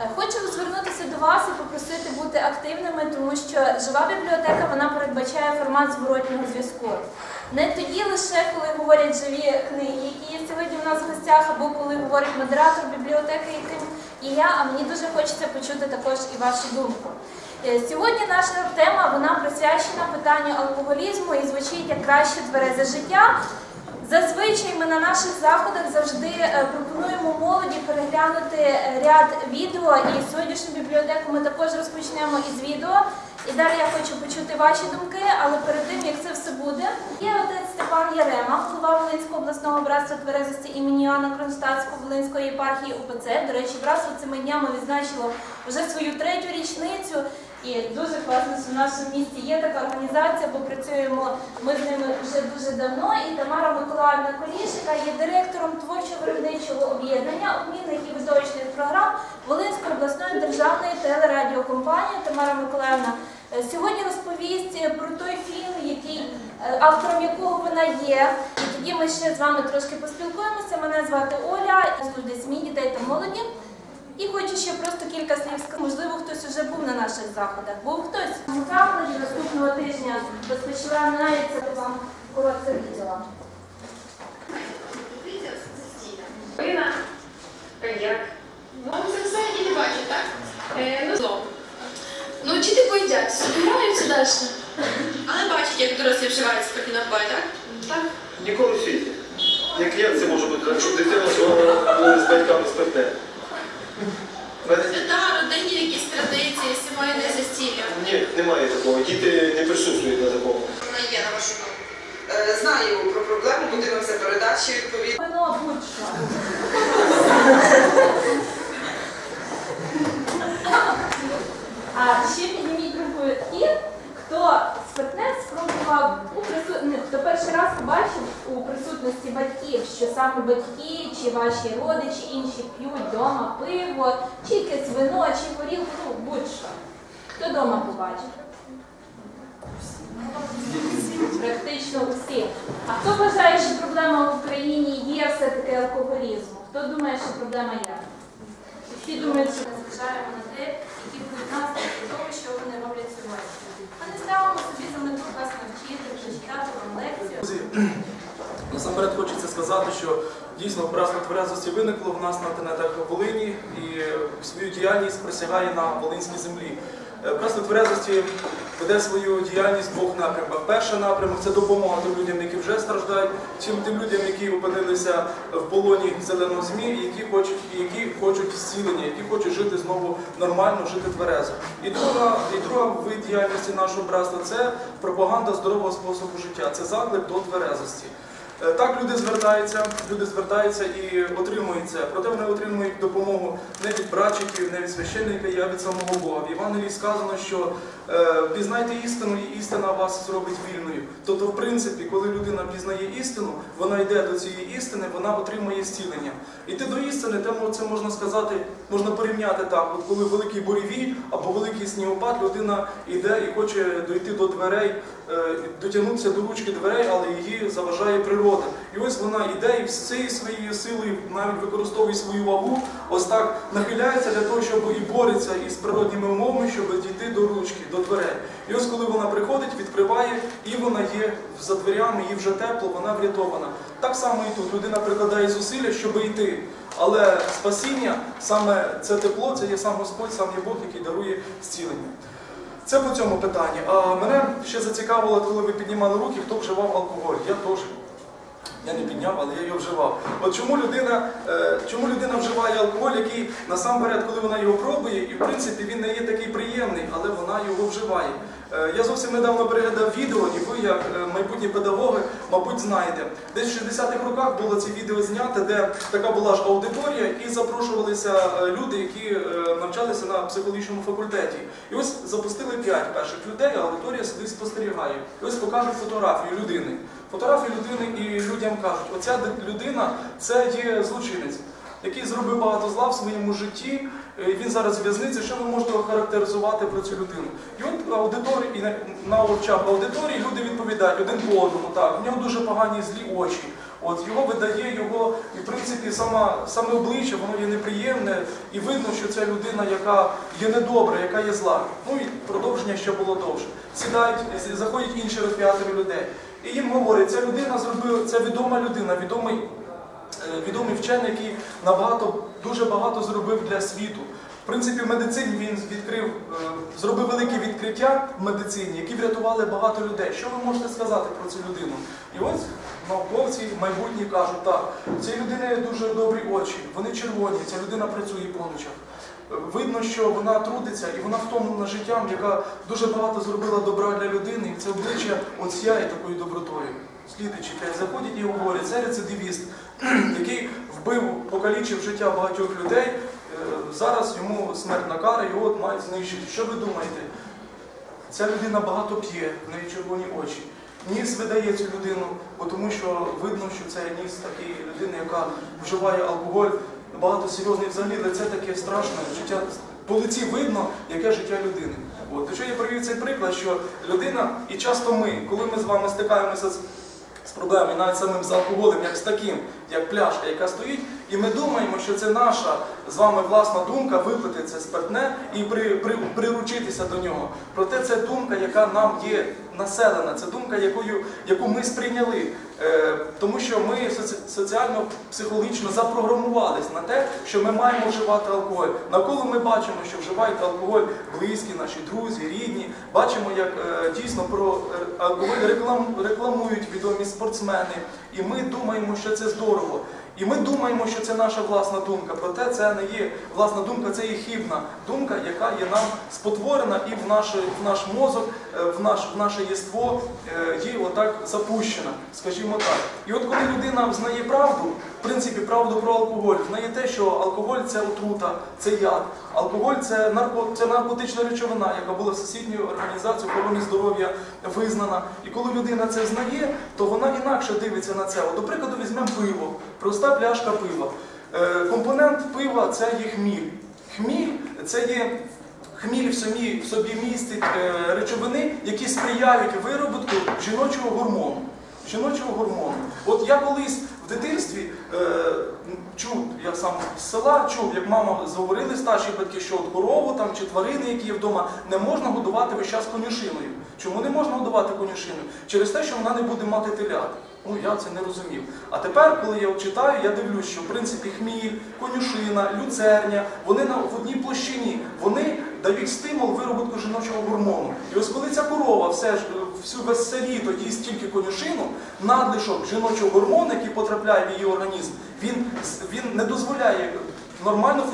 Е, Хочу звернутися до вас і попросити бути активними, тому що жива бібліотека вона передбачає формат зворотнього зв'язку. Не тоді лише коли говорять живі книги, які є сьогодні у нас в гостях, або коли говорить модератор бібліотеки, яким і я, а мені дуже хочеться почути також і вашу думку. Е, Сьогодні наша тема вона присвячена питанню алкоголізму і звучить як краще тверезе життя. Зазвичай ми на наших заходах завжди е, пропонуємо молоді переглянути е, ряд відео, і сьогоднішню бібліотеку ми також розпочнемо із відео. І далі я хочу почути ваші думки, але перед тим як це все буде, є отець Степан Ярема, голова Волинського обласного братства тверезості імені Іоанна Кронштадтського Волинської єпархії УПЦ. До речі, братство цими днями відзначило вже свою третю річницю. І дуже класно, що в нашому місті є така організація, бо працюємо ми з ними вже дуже давно. І Тамара Миколаївна Колішика є директором творчо-виробничого об'єднання обмінних і видовищних програм Волинської обласної державної телерадіокомпанії. Тамара Миколаївна е, сьогодні розповість про той фільм, який е, автором якого вона є. І тоді ми ще з вами трошки поспілкуємося. Мене звати Оля, я дітей та молоді. І хочу ще просто кілька слів сказати. Можливо, хтось уже був на наших заходах. Був хтось у закладі наступного тижня розпочинається вам коротке відео. Вина, коньяк. Ну, це все і не бачить, так? Е, ну, зло. Ну, чи ти поїдять? Сумніваються далі. Але бачить, як дорослі вживаються поки напої, так? Так. Ніколи в світі. Як як це може бути, якщо дитина з батьками спите? Свята, родинні якісь традиції, сімейне застілля. Ні, немає такого. Діти не присутствують на такому. Вона є на вашу думку. Е, Знаю про проблему, подивимося передачі відповідно. Вино будь-що. А ще підніміть руку ті, хто спиртне спробував у присут... ну, хто перший раз побачив у присутності батьків, що саме батьки чи ваші родичі інші п'ють вдома пиво, чи якесь вино, чи горілку, ну будь-що. Хто вдома побачив? Практично усі. А хто вважає, що проблема в Україні є все-таки алкоголізму? Хто думає, що проблема є? Всі думають, що ми зважаємо на те, які будуть наслідки того, що вони роблять сьогодні. Ми не ставимо собі за мету вас навчити, прочитати вам лекцію. Друзі, насамперед хочеться сказати, що дійсно братство тверезості виникло в нас на тенетах Волині і свою діяльність присягає на Волинській землі. Е, тверезості веде свою діяльність в двох напрямках. Перший напрямок це допомога тим людям, які вже страждають, тим, тим людям, які опинилися в полоні зеленого змі, які хочуть, які хочуть зцілення, які хочуть жити знову нормально, жити тверезо. І друга, і друга вид діяльності нашого братства це пропаганда здорового способу життя, це заклик до тверезості. Е, Так люди звертаються, люди звертаються і отримують це. Проте вони отримують допомогу не від братчиків, не від священника, а від самого Бога. В Євангелії сказано, що е, пізнайте істину, і істина вас зробить вільною. Тобто, в принципі, коли людина пізнає істину, вона йде до цієї істини, вона отримує зцілення. Іти до істини, тому це можна сказати, можна порівняти так. От коли великий буревій або великий снігопад, людина йде і хоче дойти до дверей, дотягнутися до ручки дверей, але її заважає природа. І ось вона йде і всією своєю силою навіть використовує свою вагу, ось так нахиляється для того, щоб і бореться із природніми умовами, щоб дійти до ручки, до дверей. І ось коли вона приходить, відкриває, і вона є за дверями, їй вже тепло, вона врятована. Так само і тут людина прикладає зусилля, щоб йти. Але спасіння, саме це тепло, це є сам Господь, сам є Бог, який дарує зцілення. Це по цьому питанні. А мене ще зацікавило, коли ви піднімали руки, хто вживав алкоголь. Я теж. Я не підняв, але я його вживав. От чому людина, е, чому людина вживає алкоголь, який насамперед, коли вона його пробує, і в принципі він не є такий приємний, але вона його вживає. Е, я зовсім недавно переглядав відео, і ви, як е, майбутні педагоги, мабуть, знаєте. Десь в 60-х роках було це відео знято, де така була ж аудиторія, і запрошувалися е, люди, які навчалися на психологічному факультеті. І ось запустили п'ять перших людей, а аудиторія сидить спостерігає. І ось покажуть фотографію людини. Фотографію людини і людям кажуть, оця людина це є злочинець, який зробив багато зла в своєму житті. е, Він зараз в в'язниці. Що ви можете охарактеризувати про цю людину? І от аудиторії, і на, очах аудиторії люди відповідають один по одному. Так, в нього дуже погані злі очі. От його видає його, і в принципі сама, саме обличчя, воно є неприємне, і видно, що це людина, яка є недобра, яка є зла. Ну і продовження ще було довше. Сідають, заходять інші розп'ятеро людей. І їм говорять, ця людина зробила, це відома людина, відомий, е, відомий вчений, який набагато, дуже багато зробив для світу. В принципі, в медицині він відкрив, е, зробив великі відкриття в медицині, які врятували багато людей. Що ви можете сказати про цю людину? І ось науковці майбутні кажуть, так, людини є дуже добрі очі, вони червоні, ця людина працює по ночах. Е, Видно, що вона трудиться і вона втомлена життям, яка дуже багато зробила добра для людини, і це обличчя от сяє такою добротою. Слідуючи, заходять і говорять, це рецидивіст, який вбив, покалічив життя багатьох людей. Е, Зараз йому смертна кара, його мають знищити. Що ви думаєте? Ця людина багато п'є, в неї червоні очі. Ніс видає цю людину, бо тому що видно, що це ніс такої людини, яка вживає алкоголь, багато серйозний взагалі, лице таке страшне, життя по лиці видно, яке життя людини. От. Чого я привів цей приклад, що людина, і часто ми, коли ми з вами стикаємося з з проблемою, навіть самим з алкоголем, як з таким, як пляшка, яка стоїть, і ми думаємо, що це наша з вами власна думка випити це спиртне і при, при, приручитися до нього. Проте це думка, яка нам є населена, це думка, якою, яку ми сприйняли. Е, тому що ми соціально-психологічно запрограмувались на те, що ми маємо вживати алкоголь. Навколо ми бачимо, що вживають алкоголь близькі, наші друзі, рідні. Бачимо, як е, дійсно про е, алкоголь реклам, рекламують відомі спортсмени. І ми думаємо, що це здорово. І ми думаємо, що це наша власна думка. Проте це не є власна думка, це є хибна думка, яка є нам спотворена і в наш, в наш мозок, в, наш, в наше єство є отак запущена, скажімо так. І от коли людина знає правду, в принципі, правду про алкоголь, знає те, що алкоголь це отрута, це яд. Алкоголь це, нарко, це наркотична речовина, яка була Всесвітньою організацією охорони здоров'я визнана. І коли людина це знає, то вона інакше дивиться на це. До прикладу, візьмемо пиво, проста пляшка пива. Е, компонент пива це є хміль. Хміль це є хміль в собі, в собі містить е, речовини, які сприяють виробітку жіночого гормону. Жіночого гормону. От я колись в дитинстві е, чув, я сам з села чув, як мама говорили старші батьки, що от корову там чи тварини, які є вдома, не можна годувати весь час конюшиною. Чому не можна годувати конюшиною? Через те, що вона не буде мати телят. Ну я це не розумів. А тепер, коли я читаю, я дивлюсь, що в принципі хміль, конюшина, люцерня, вони на в одній площині, вони дають стимул виробітку жіночого гормону. І ось коли ця корова все ж всю весь все літо їсть тільки конюшину, надлишок жіночого гормону, який потрапляє в її організм, він, він не дозволяє нормально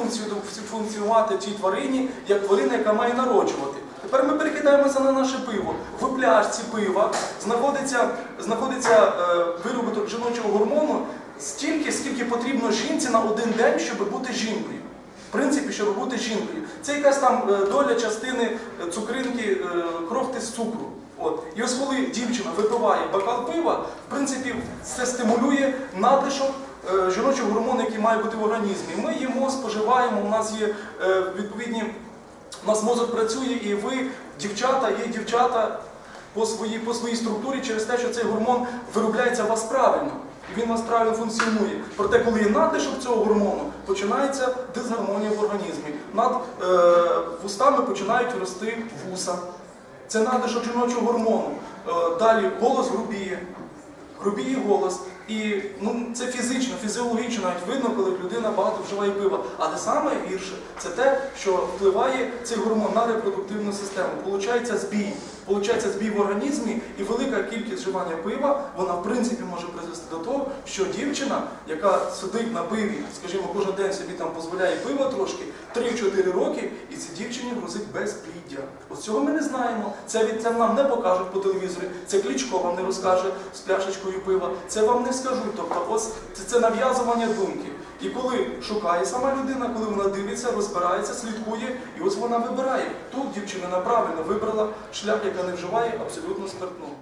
функціонувати цій тварині, як тварина, яка має народжувати. Тепер ми перекидаємося на наше пиво. В пляшці пива знаходиться, знаходиться е, виробіток жіночого гормону стільки, скільки потрібно жінці на один день, щоб бути жінкою. В принципі, щоб бути жінкою. Це якась там е, доля частини е, цукринки, е, крохти з цукру. От. І ось коли дівчина випиває бокал пива, в принципі, це стимулює надлишок жіночого гормону, який має бути в організмі. Ми їмо, споживаємо, у нас є відповідні. У нас мозок працює, і ви, дівчата, є дівчата по своїй, по своїй структурі через те, що цей гормон виробляється у вас правильно. І він вас функціонує. Проте, коли є надлишок цього гормону, починається дисгармонія в організмі. Над е, вустами починають рости вуса. Це надлишок жіночого гормону. Е, далі голос грубіє, грубіє голос. І ну, це фізично, фізіологічно навіть видно, коли людина багато вживає пива. Але саме гірше це те, що впливає цей гормон на репродуктивну систему. Получається збій. Получається збій в організмі, і велика кількість вживання пива, вона в принципі може призвести до того, що дівчина, яка сидить на пиві, скажімо, кожен день собі там дозволяє пиво трошки, 3-4 роки, і цій дівчині грозить безпліддя. Ось цього ми не знаємо. Це від це нам не покажуть по телевізорі. Це Кличко вам не розкаже з пляшечкою пива. Це вам не скажуть. Тобто, ось це, це нав'язування думки. І коли шукає сама людина, коли вона дивиться, розбирається, слідкує, і ось вона вибирає. Тут дівчина правильно вибрала шлях, яка не вживає абсолютно спиртного.